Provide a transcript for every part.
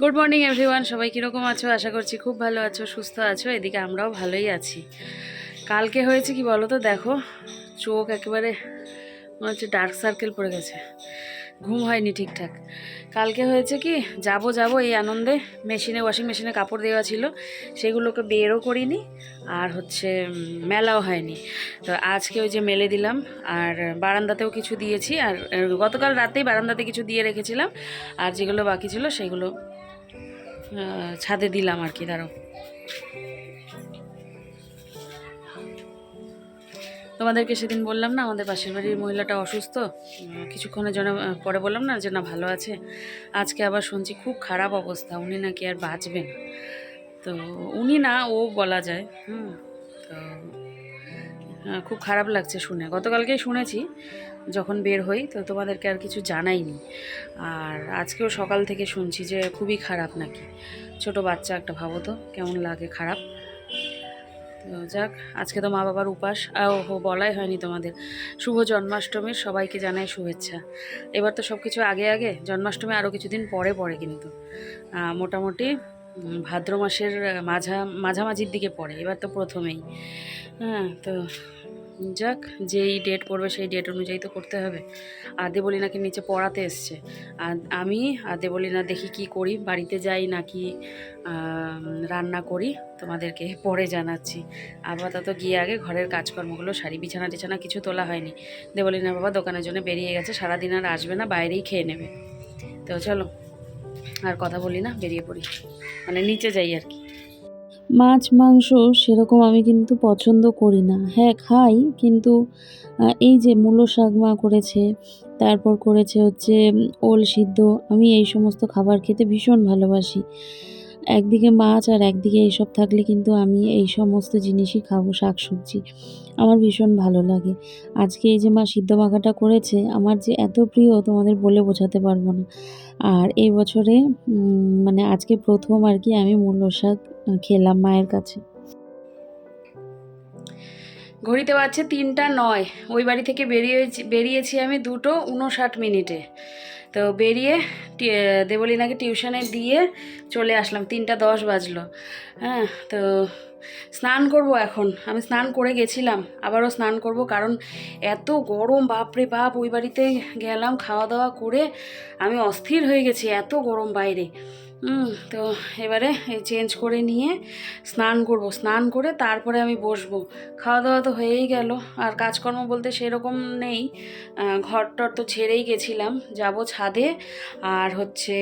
Good morning everyone সবাই কীরকম আছো? আশা করছি খুব ভালো আছো, সুস্থ আছো। এদিকে আমরাও ভালোই আছি। কালকে হয়েছে কি বলো তো? দেখো, চোখ একেবারে মনে হচ্ছে ডার্ক সার্কেল পড়ে গেছে। ঘুম হয়নি ঠিকঠাক। কালকে হয়েছে কি, যাব যাব এই আনন্দে। মেশিনে ওয়াশিং মেশিনে কাপড় দেওয়া ছিল, সেগুলোকে বেরও করিনি আর হচ্ছে মেলাও হয়নি। তো আজকে ওই যে মেলে দিলাম আর বারান্দাতেও কিছু দিয়েছি আর গতকাল রাতেই বারান্দাতে কিছু দিয়ে রেখেছিলাম আর যেগুলো বাকি ছিল সেগুলো ছাদে দিলাম আর কি, দাঁড়াও। তোমাদেরকে সেদিন বললাম না, আমাদের পাশের বাড়ির মহিলাটা অসুস্থ। কিছুক্ষণের জন্য পরে বললাম না যে না, ভালো আছে। আজকে আবার শুনছি খুব খারাপ অবস্থা, উনি নাকি আর বাঁচবেন তো উনি না, ও বলা যায়, হুম, তো খুব খারাপ লাগছে শুনে। গতকালকেই শুনেছি, যখন বের হই, তো তোমাদেরকে আর কিছু জানাইনি। আর আজকেও সকাল থেকে শুনছি যে খুবই খারাপ নাকি। ছোট বাচ্চা একটা, ভাবো তো, কেমন লাগে খারাপ? তো যাক, আজকে তো মা বাবার উপাস। ও বলাই হয়নি তোমাদের। শুভ জন্মাষ্টমীর সবাইকে জানাই শুভেচ্ছা। এবার তো সব কিছু আগে আগে, জন্মাষ্টমী আরও কিছুদিন পরে পরে কিন্তু। মোটামুটি ভাদ্র মাসের মাঝা, মাঝামাঝির দিকে পড়ে, এবার তো প্রথমেই। হ্যাঁ তো যাক, যেই ডেট পড়বে সেই ডেট অনুযায়ী তো করতে হবে। আর দেবলিনাকে নিচে পড়াতে এসছে। আর আমি আর দেবলিনা দেখি কি করি, বাড়িতে যাই নাকি রান্না করি, তোমাদেরকে পরে জানাচ্ছি। আপাতত গিয়ে আগে ঘরের কাজকর্মগুলো শাড়ি বিছানা টিছানা কিছু তোলা হয়নি। দেবলিনা বাবা দোকানের জন্য বেরিয়ে গেছে, সারাদিন আর আসবে না, বাইরেই খেয়ে নেবে। তো চলো, আর কথা বলি না, বেরিয়ে পড়ি। মানে নিচে যাই আর কি। মাছ, মাংস সেরকম আমি কিন্তু পছন্দ করি না। হ্যাঁ খাই কিন্তু এই যে মূলো শাক মা করেছে, তারপর করেছে হচ্ছে ওল সিদ্ধ, আমি এই সমস্ত খাবার খেতে ভীষণ ভালোবাসি। একদিকে মাছ আর একদিকে এইসব থাকলে কিন্তু আমি এই সমস্ত জিনিসই খাব, শাক সবজি। আমার ভীষণ ভালো লাগে। আজকে এই যে মা সিদ্ধ মাখাটা করেছে, আমার যে এত প্রিয় তোমাদের বলে বোঝাতে পারব না। আর এই বছরে মানে আজকে প্রথম আর কি আমি মূলো শাক খেলাম মায়ের কাছে। ঘড়িতে বাজছে তিনটা নয়। ওই বাড়ি থেকে বেরিয়েছি বেরিয়েছি আমি দুটো উনষাট মিনিটে। তো বেরিয়ে দেবলীনাকে টিউশনে দিয়ে চলে আসলাম। তিনটা দশ বাজলো। হ্যাঁ তো স্নান করব এখন। আমি স্নান করে গেছিলাম, আবারও স্নান করব কারণ এত গরম, বাপরে বাপ, ওই বাড়িতে গেলাম, খাওয়া দাওয়া করে আমি অস্থির হয়ে গেছি, এত গরম বাইরে। তো এবারে এই চেঞ্জ করে নিয়ে স্নান করব। স্নান করে তারপরে আমি বসবো। খাওয়া দাওয়া তো হয়েই গেল। আর কাজকর্ম বলতে সেরকম নেই। ঘর টর তো ছেড়েই গেছিলাম। যাব ছাদে। আর হচ্ছে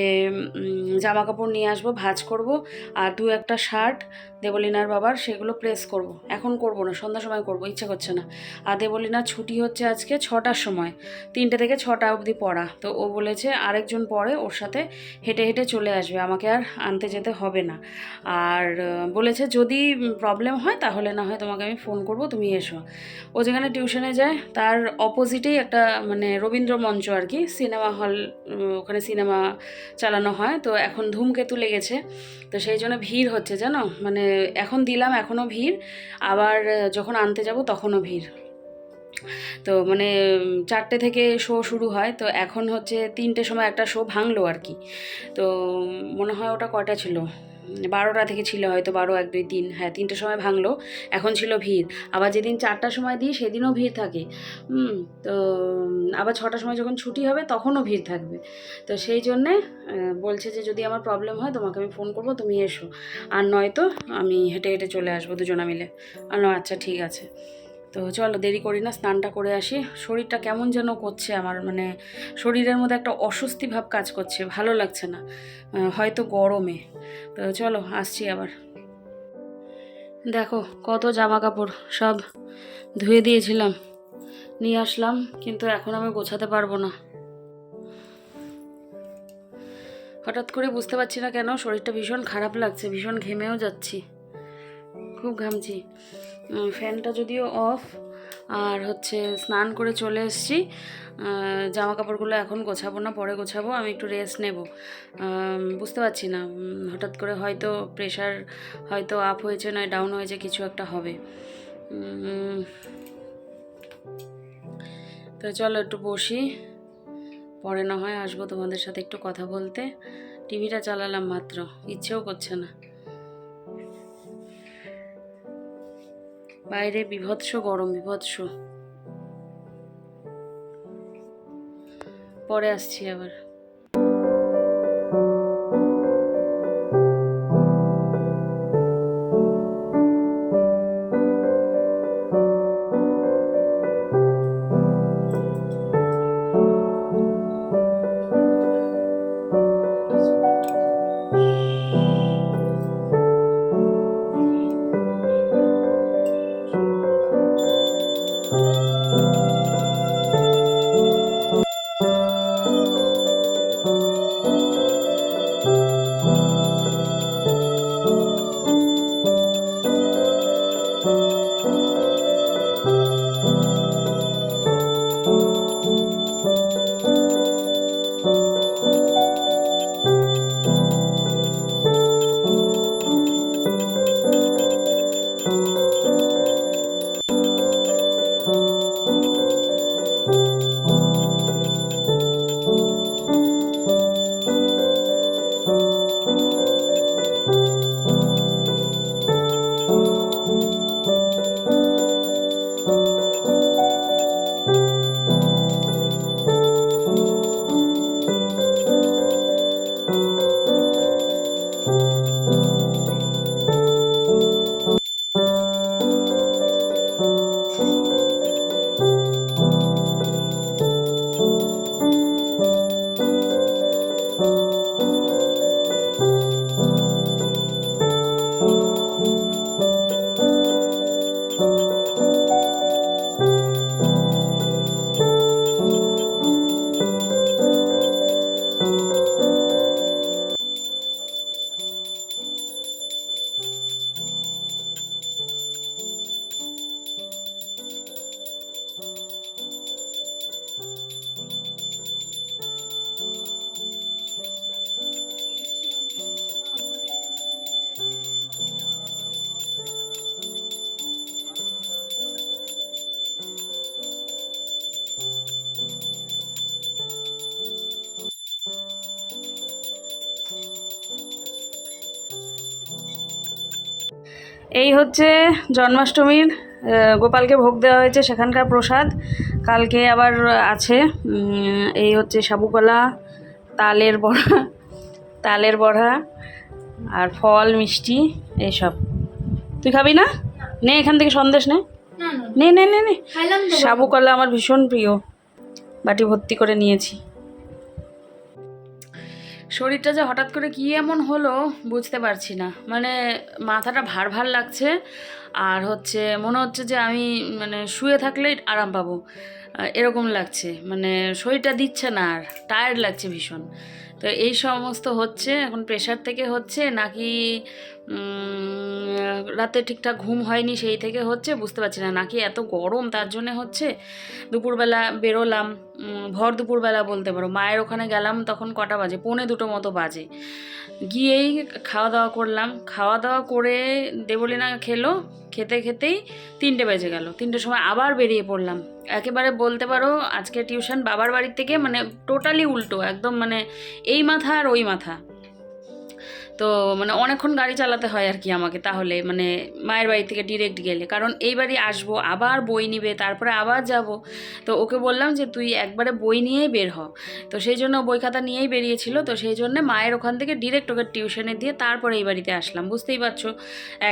জামা কাপড় নিয়ে আসব, ভাজ করব। আর দু একটা শার্ট দেবলিনার বাবার, সেগুলো প্রেস করব। এখন করব না সন্ধ্যার সময় করব, ইচ্ছা করছে না। আর দেবলিনার ছুটি হচ্ছে আজকে ছটার সময়। তিনটে থেকে ছটা অবধি পড়া। তো ও বলেছে আরেকজন পড়ে, ওর সাথে হেঁটে হেঁটে চলে আসবে। আমাকে আর আনতে যেতে হবে না। আর বলেছে যদি প্রবলেম হয় তাহলে না হয় তোমাকে আমি ফোন করব, তুমি এসো। ও যেখানে টিউশনে যায়, তার অপোজিটেই একটা মানে রবীন্দ্র মঞ্চ আর কি সিনেমা হল ওখানে সিনেমা চালানো হয়। তো এখন ধূমকেতু লেগেছে, তো সেই জন্য ভিড় হচ্ছে, জানো? মানে এখন দিলাম এখনও ভিড়, আবার যখন আনতে যাব তখনও ভিড়। তো মানে চারটে থেকে শো শুরু হয়। তো এখন হচ্ছে তিনটে সময় একটা শো ভাঙলো আর কি। তো মনে হয় ওটা কয়টা ছিল? বারোটা থেকে ছিল হয়তো, বারো, এক, দুই, তিন হ্যাঁ তিনটের সময় ভাঙলো। এখন ছিল ভিড়। আবার যেদিন চারটার সময় দিই, সেদিনও ভিড় থাকে। তো আবার ছটার সময় যখন ছুটি হবে, তখনও ভিড় থাকবে। তো সেই জন্যে বলছে যে যদি আমার প্রবলেম হয়, তোমাকে আমি ফোন করব, তুমি এসো। আর নয়তো আমি হেঁটে হেঁটে চলে আসব দুজনা মিলে। আর আচ্ছা ঠিক আছে। তো চলো দেরি করি না, স্নানটা করে আসি। শরীরটা কেমন যেন করছে আমার মানে শরীরের মধ্যে একটা অস্বস্তি ভাব কাজ করছে, ভালো লাগছে না হয়তো গরমে। তো চলো, আসছি আবার। দেখো কত জামা কাপড় সব ধুয়ে দিয়েছিলাম, নিয়ে আসলাম, কিন্তু এখন আমি গোছাতে পারব না। হঠাৎ করে বুঝতে পারছি না কেন, শরীরটা ভীষণ খারাপ লাগছে, ভীষণ ঘেমেও যাচ্ছি। খুব ঘামছি। ফ্যানটা যদিও অফ আর হচ্ছে স্নান করে চলে এসেছি। জামা কাপড়গুলো এখন গোছাবো না, পরে গোছাবো, আমি একটু রেস্ট নেব। বুঝতে পারছি না হঠাৎ করে হয়তো প্রেশার হয়তো আপ হয়েছে, নয় ডাউন হয়েছে, কিছু একটা হবে। তো চলো একটু বসি। পরে না হয় আসব তোমাদের সাথে একটু কথা বলতে। টিভিটা চালালাম মাত্র, ইচ্ছেও করছে না। বাইরে বিভৎস গরম বিভৎস। পরে আসছি আবার। এই হচ্ছে জন্মাষ্টমীর গোপালকে ভোগ দেওয়া হয়েছে সেখানকার প্রসাদ। কালকে আবার আছে এই হচ্ছে সাবুকলা তালের বড়া তালের বড়া আর ফল মিষ্টি এইসব। তুই খাবি না? নে এখান থেকে সন্দেশ নে। না না। নে সাবুকলা আমার ভীষণ প্রিয়। বাটি ভর্তি করে নিয়েছি। শরীরটা যে হঠাৎ করে কী এমন হলো বুঝতে পারছি না। মানে মাথাটা ভার ভার লাগছে আর হচ্ছে মনে হচ্ছে যে আমি মানে শুয়ে থাকলেই আরাম পাবো। এরকম লাগছে। মানে শরীরটা দিচ্ছে না আর টায়ার্ড লাগছে ভীষণ। তো এই সমস্ত হচ্ছে, এখন প্রেশার থেকে হচ্ছে নাকি রাতে ঠিকঠাক ঘুম হয়নি সেই থেকে হচ্ছে বুঝতে পারছি না। নাকি এত গরম, তার জন্য হচ্ছে দুপুরবেলা বেরোলাম ভর দুপুরবেলা বলতে পারো। মায়ের ওখানে গেলাম তখন কটা বাজে? পৌনে দুটো মতো বাজে। গিয়েই খাওয়া দাওয়া করলাম। খাওয়া দাওয়া করে দেবলিনা খেলো। খেতে খেতেই তিনটে বেজে গেল। তিনটের সময় আবার বেরিয়ে পড়লাম। একেবারে বলতে পারো, আজকে টিউশন বাবার বাড়ির থেকে মানে টোটালি উল্টো, একদম মানে এই মাথা আর ওই মাথা। তো মানে অনেকক্ষণ গাড়ি চালাতে হয় আর কি আমাকে তাহলে মানে মায়ের বাড়ি থেকে ডিরেক্ট গেলে। কারণ এই বাড়ি আসব, আবার বই নিবে, তারপরে আবার যাব। তো ওকে বললাম যে, তুই একবারে বই নিয়েই বের হ। তো সেই জন্য বই খাতা নিয়েই বেরিয়েছিল। তো সেই জন্য মায়ের ওখান থেকে ডিরেক্ট ওকে টিউশনে দিয়ে তারপরে এই বাড়িতে আসলাম। বুঝতেই পারছ?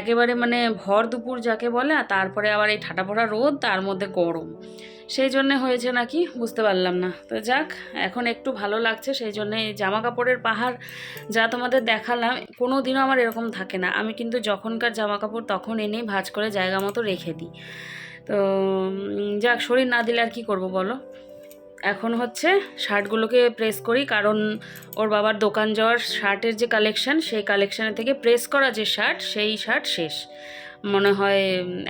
একেবারে মানে ভর দুপুর যাকে বলে, আর তারপরে আবার এই ঠাটা পড়া রোদ, তার মধ্যে গরম। সেই জন্যে হয়েছে নাকি? বুঝতে পারলাম না। তো যাক, এখন একটু ভালো লাগছে, সেই জন্যে এই জামা কাপড়ের পাহাড় যা তোমাদের দেখালাম কোনো দিনও আমার এরকম থাকে না। আমি কিন্তু যখনকার জামা কাপড় তখন এনেই ভাজ করে জায়গা মতো রেখে দিই। তো যাক, শরীর না দিলে আর কী করব বলো? এখন হচ্ছে শার্টগুলোকে প্রেস করি, কারণ ওর বাবার দোকান যাওয়ার শার্টের যে কালেকশন সেই কালেকশানের থেকে প্রেস করা যে শার্ট, সেই শার্ট শেষ। মনে হয়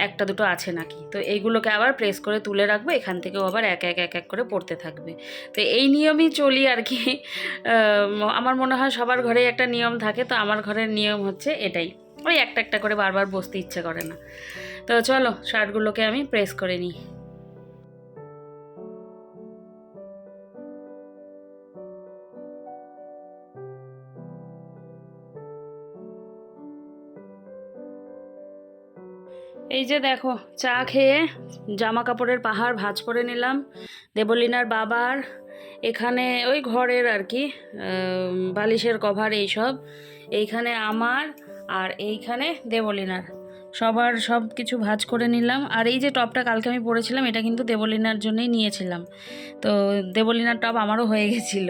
একটা দুটো আছে নাকি? তো এইগুলোকে আবার প্রেস করে তুলে রাখব, এখান থেকেও আবার এক এক এক এক করে পড়তে থাকবে। তো এই নিয়মই চলি আর কি। আমার মনে হয় সবার ঘরেই একটা নিয়ম থাকে, তো আমার ঘরের নিয়ম হচ্ছে এটাই। ওই একটা একটা করে বারবার বসতে ইচ্ছে করে না। তো চলো, শার্টগুলোকে আমি প্রেস করে নিই। এই যে দেখো, চা খেয়ে জামা কাপড়ের পাহাড় ভাঁজ করে নিলাম। দেবলিনার বাবার এখানে ওই ঘরের আর কি বালিশের কভার এইসব। এইখানে আমার আর এইখানে দেবলিনার। সবার সব কিছু ভাঁজ করে নিলাম। আর এই যে টপটা কালকে আমি পরেছিলাম, এটা কিন্তু দেবলিনার জন্যই নিয়েছিলাম। তো দেবলিনার টপ আমারও হয়ে গেছিল।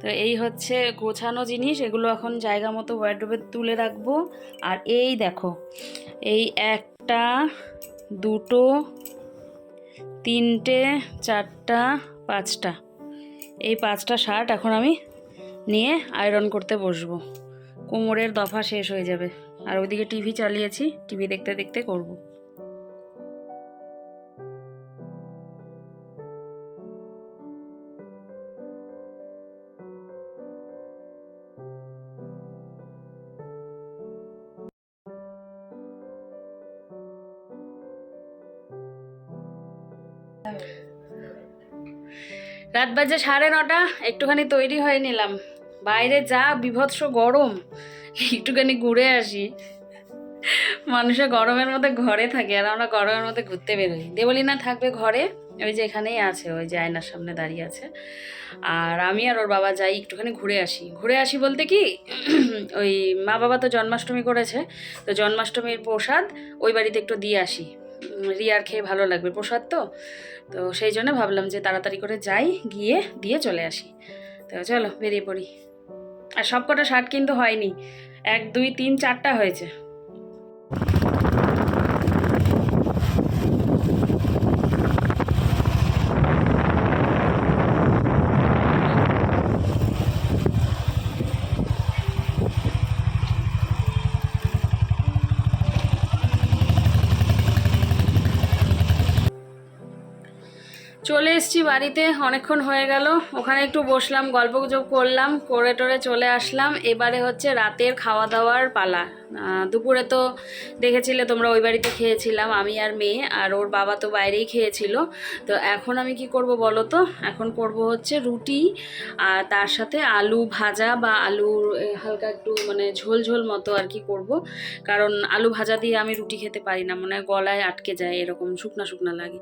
তো এই হচ্ছে গোছানো জিনিস, এগুলো এখন জায়গা মতো ওয়ার্ড্রোবে তুলে রাখব। আর এই দেখো, এই একটা, দুটো, তিনটে, চারটা, পাঁচটা। এই পাঁচটা শার্ট এখন আমি নিয়ে আয়রন করতে বসবো। কোমরের দফা শেষ হয়ে যাবে। আর ওইদিকে টিভি চালিয়েছি, টিভি দেখতে দেখতে করব। রাত বাজে সাড়ে নটা, একটুখানি তৈরি হয়ে নিলাম। বাইরে যা বিভৎস গরম, একটুখানি ঘুরে আসি। মানুষের গরমের মধ্যে ঘরে থাকে আর আমরা গরমের মধ্যে ঘুরতে বেরোই। দেবলিনা থাকবে ঘরে, ওই যে এখানেই আছে, ওই যে আয়নার সামনে দাঁড়িয়ে আছে। আর আমি আর ওর বাবা যাই একটুখানি ঘুরে আসি। ঘুরে আসি বলতে কি, ওই মা বাবা তো জন্মাষ্টমী করেছে, তো জন্মাষ্টমীর প্রসাদ ওই বাড়িতে একটু দিয়ে আসি। রিয়ার খেয়ে ভালো লাগবে প্রসাদ তো? তো সেই জন্য ভাবলাম যে তাড়াতাড়ি করে যাই, গিয়ে দিয়ে চলে আসি। তো চলো বেরিয়ে পড়ি। আর সব কটা শার্ট কিন্তু হয়নি। এক, দুই, তিন, চারটা হয়েছে। চলে এসছি বাড়িতে, অনেকক্ষণ হয়ে গেল। ওখানে একটু বসলাম গল্প গুজব করলাম, করে টোরে চলে আসলাম। এবারে হচ্ছে রাতের খাওয়া দাওয়ার পালা। দুপুরে তো দেখেছিলে তোমরা ওই বাড়িতে খেয়েছিলাম, আমি আর মেয়ে, আর ওর বাবা তো বাইরেই খেয়েছিল। তো এখন আমি কি করব বলো তো? এখন করব হচ্ছে রুটি, আর তার সাথে আলু ভাজা বা আলুর হালকা একটু মানে ঝোল ঝোল মতো আর কি করব। কারণ আলু ভাজা দিয়ে আমি রুটি খেতে পারি না মানে গলায় আটকে যায়, এরকম শুকনা শুকনা লাগে।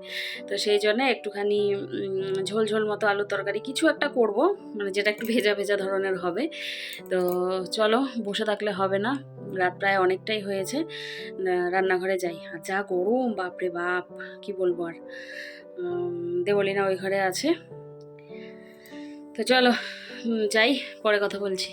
তো সেই জন্য একটুখানি ঝোল ঝোল মতো আলু তরকারি কিছু একটা করব মানে যেটা একটু ভেজা ভেজা ধরনের হবে। তো চলো, বসে থাকলে হবে না, রাত প্রায় অনেকটাই হয়েছে। রান্নাঘরে যাই। আর যা গরম, বাপরে বাপ, কি বলব আর? দেবলিনা ওই ঘরে আছে। তো চলো যাই, পরে কথা বলছি।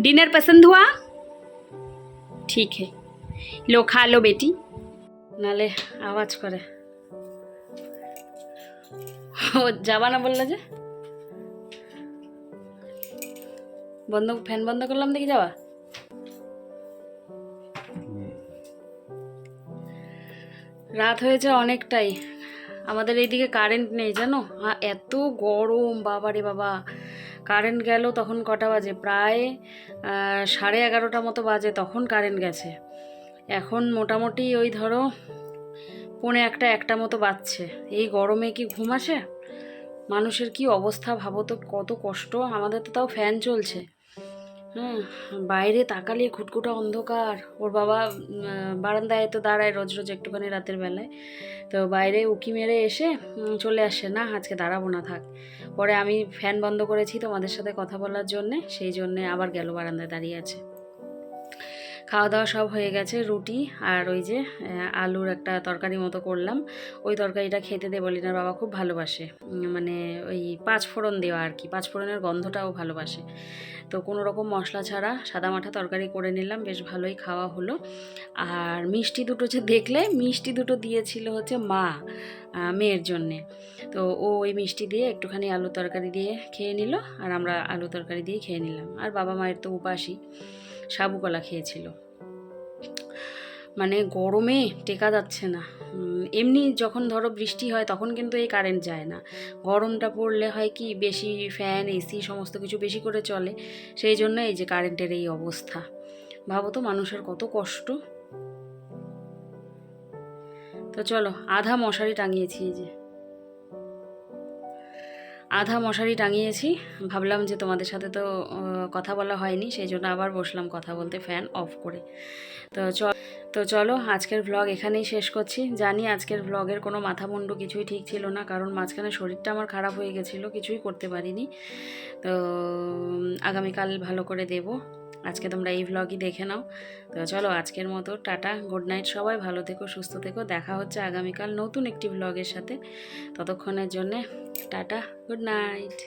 डिनर पसंद हुआ ठीक है लो खा लो बेटी নালে আওয়াজ করে ও যাবা না বললো যে বন্ধ ফ্যান বন্ধ করলাম দেখি যাওয়া রাত হয়েছে অনেকটাই আমাদের এইদিকে কারেন্ট নেই জানো? আ, এত গরম বাবা রে বাবা। কারেন্ট গেল তখন কটা বাজে? প্রায় সাড়ে এগারোটা মতো বাজে তখন কারেন্ট গেছে। এখন মোটামুটি ওই ধরো পৌনে একটা একটা মতো বাজছে। এই গরমে কি ঘুম আসে? মানুষের কি অবস্থা ভাবো তো কত কষ্ট। আমাদের তো তাও ফ্যান চলছে। হ্যাঁ বাইরে তাকালে খুটকুটা অন্ধকার। ওর বাবা বারান্দায় তো দাঁড়ায় রোজ রোজ একটুখানি রাতের বেলায়। তো বাইরে উকি মেরে এসে চলে আসে, না, আজকে দাঁড়াবো না, থাক। পরে আমি ফ্যান বন্ধ করেছি তোমাদের সাথে কথা বলার জন্যে, সেই জন্যে আবার গেল বারান্দায় দাঁড়িয়ে আছে। খাওয়া দাওয়া সব হয়ে গেছে, রুটি আর ওই যে আলুর একটা তরকারি মতো করলাম। ওই তরকারিটা খেতে দে বলি না বাবা খুব ভালোবাসে। মানে ওই পাঁচ ফোড়ন দেওয়া আর কি পাঁচ ফোড়নের গন্ধটাও ভালোবাসে। তো কোনো রকম মশলা ছাড়া সাদা মাঠা তরকারি করে নিলাম, বেশ ভালোই খাওয়া হলো। আর মিষ্টি দুটো যে দেখলে, মিষ্টি দুটো দিয়েছিল হচ্ছে মা মেয়ের জন্যে। তো ও ওই মিষ্টি দিয়ে একটুখানি আলু তরকারি দিয়ে খেয়ে নিল, আর আমরা আলু তরকারি দিয়ে খেয়ে নিলাম। আর বাবা মায়ের তো উপাসই। সাবু কলা খেয়েছিল। মানে গরমে টেকা যাচ্ছে না। এমনি যখন ধরো বৃষ্টি হয় তখন কিন্তু এই কারেন্ট যায় না। গরমটা পড়লে হয় কি বেশি ফ্যান এসি সমস্ত কিছু বেশি করে চলে। সেই জন্য এই যে কারেন্টের এই অবস্থা। ভাবো তো মানুষের কত কষ্ট। তো চলো আধা মশারি টাঙিয়েছি এই যে। আধা মশারি টাঙিয়েছি। ভাবলাম যে তোমাদের সাথে তো কথা বলা হয়নি সেই জন্য আবার বসলাম কথা বলতে ফ্যান অফ করে। তো চ, তো চলো, আজকের ভ্লগ এখানেই শেষ করছি। জানি আজকের ভ্লগের কোনো মাথা মুন্ডু কিছুই ঠিক ছিল না, কারণ মাঝখানে শরীরটা আমার খারাপ হয়ে গেছিল, কিছুই করতে পারিনি। তো আগামীকাল ভালো করে দেব। আজকে তোমরা এই ভ্লগই দেখে নাও। তো চলো আজকের মতো, টাটা গুড নাইট সবাই, ভালো থেকো, সুস্থ থেকো, দেখা হচ্ছে আগামীকাল নতুন একটি ভ্লগের সাথে। ততক্ষণের জন্যে টাটা গুড নাইট